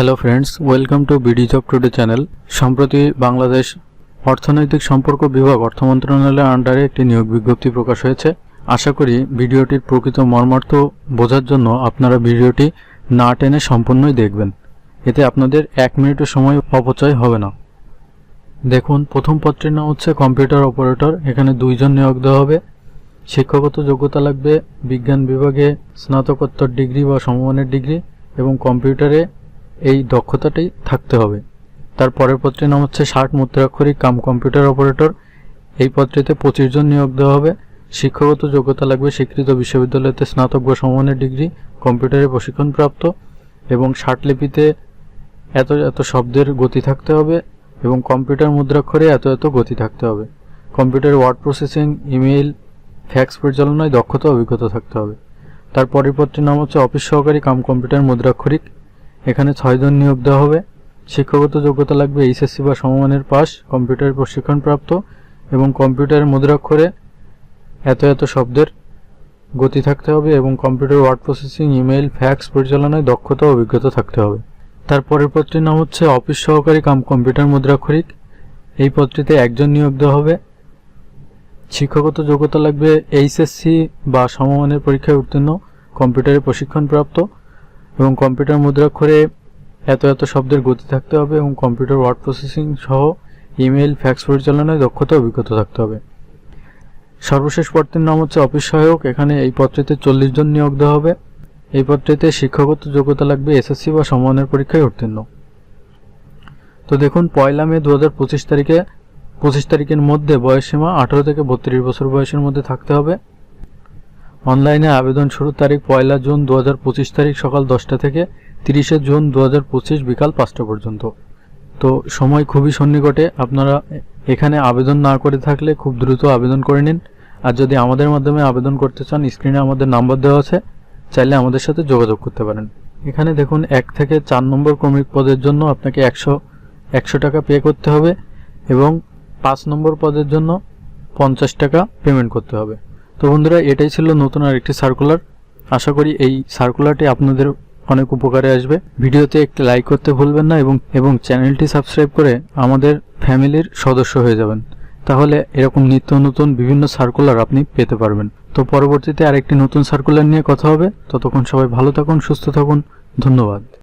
Hello friends welcome to BD job today channel সম্প্রতি বাংলাদেশ অর্থনৈতিক সম্পর্ক বিভাগ অর্থ মন্ত্রণালয়ের আন্ডারে একটি নিয়োগ বিজ্ঞপ্তি প্রকাশ হয়েছে। আশা করি ভিডিওটির প্রকৃত মর্মার্থ বোঝার জন্য আপনারা ভিডিওটি না টেনে সম্পূর্ণই দেখবেন। এতে আপনাদের এক মিনিটও সময় অপচয় হবে না। দেখুন, প্রথম পত্রের নাম হচ্ছে কম্পিউটার অপারেটর এখানে দুইজন নিয়োগ দেওয়া হবে। শিক্ষাগত যোগ্যতা লাগবে বিজ্ঞান বিভাগে স্নাতকোত্তর ডিগ্রি বা সমমানের ডিগ্রি এবং কম্পিউটারে এই দক্ষতাটাই থাকতে হবে। তার পরের পত্রের নাম হচ্ছে ষাট মুদ্রাক্ষরিক কাম কম্পিউটার অপারেটর। এই পত্রিতে পঁচিশ জন নিয়োগ দেওয়া হবে। শিক্ষাগত যোগ্যতা লাগবে স্বীকৃত বিশ্ববিদ্যালয়তে স্নাতক বা সমমানের ডিগ্রি, কম্পিউটারে প্রশিক্ষণপ্রাপ্ত এবং ষাট লিপিতে এত এত শব্দের গতি থাকতে হবে এবং কম্পিউটার মুদ্রাক্ষরে এত এত গতি থাকতে হবে। Computer word processing, email, fax পরিচালনায় দক্ষতা অভিজ্ঞতা থাকতে হবে। তার পরের পত্রের নাম হচ্ছে অফিস সহকারী কাম কম্পিউটার মুদ্রাক্ষরিক। এখানে ছয়জন নিয়োগ দেওয়া হবে। শিক্ষাগত যোগ্যতা লাগবে এইচএসসি বা সমমানের পাস কম্পিউটার প্রশিক্ষণপ্রাপ্ত এবং কম্পিউটারের মুদ্রাক্ষরে এত এত শব্দের গতি থাকতে হবে এবং computer word processing, email, fax পরিচালনায় দক্ষতা ও অভিজ্ঞতা থাকতে হবে। তার পরের পত্রের নাম হচ্ছে অফিস সহকারী কাম কম্পিউটার মুদ্রাক্ষরিক। এই পত্রিতে একজন নিয়োগ দেওয়া হবে। শিক্ষাগত যোগ্যতা লাগবে এইচএসসি বা সমমানের পরীক্ষায় উত্তীর্ণ, কম্পিউটারে প্রশিক্ষণপ্রাপ্ত এবং কম্পিউটার মুদ্রাক্ষরে এত এত শব্দের গতি থাকতে হবে এবং কম্পিউটার ওয়ার্ড প্রসেসিং সহ ইমেল ফ্যাক্স পরিচালনায় দক্ষতা, অভিজ্ঞতা থাকতে হবে। সর্বশেষ পত্রের নাম হচ্ছে অফিস সহায়ক। এখানে এই পত্রিতে চল্লিশ জন নিয়োগ দেওয়া হবে। এই পত্রিতে শিক্ষাগত যোগ্যতা লাগবে এসএসসি বা সমমানের পরীক্ষায় উত্তীর্ণ। তো দেখুন, পয়লা মে দু হাজার পঁচিশ তারিখে, পঁচিশ তারিখের মধ্যে বয়সসীমা আঠারো থেকে বত্রিশ বছর বয়সের মধ্যে থাকতে হবে। অনলাইনে আবেদন শুরুর তারিখ পয়লা জুন দু হাজার পঁচিশ তারিখ সকাল দশটা থেকে তিরিশে জুন দু হাজার পঁচিশ বিকাল পাঁচটা পর্যন্ত। তো সময় খুবই সন্নিকটে, আপনারা এখানে আবেদন না করে থাকলে খুব দ্রুত আবেদন করে নিন। আর যদি আমাদের মাধ্যমে আবেদন করতে চান, স্ক্রিনে আমাদের নাম্বার দেওয়া আছে, চাইলে আমাদের সাথে যোগাযোগ করতে পারেন। এখানে দেখুন, এক থেকে চার নম্বর ক্রমিক পদের জন্য আপনাকে একশো একশো টাকা পে করতে হবে এবং পাঁচ নম্বর পদের জন্য পঞ্চাশ টাকা পেমেন্ট করতে হবে। তো বন্ধুরা, এটাই ছিল নতুন আর একটি সার্কুলার আশা করি এই সার্কুলারটি আপনাদের অনেক উপকারে আসবে। ভিডিওতে একটি লাইক করতে ভুলবেন না এবং এবং চ্যানেলটি সাবস্ক্রাইব করে আমাদের ফ্যামিলির সদস্য হয়ে যাবেন। তাহলে এরকম নিত্য নতুন বিভিন্ন সার্কুলার আপনি পেতে পারবেন। তো পরবর্তীতে আরেকটি নতুন সার্কুলার নিয়ে কথা হবে। ততক্ষণ সবাই ভালো থাকুন, সুস্থ থাকুন। ধন্যবাদ।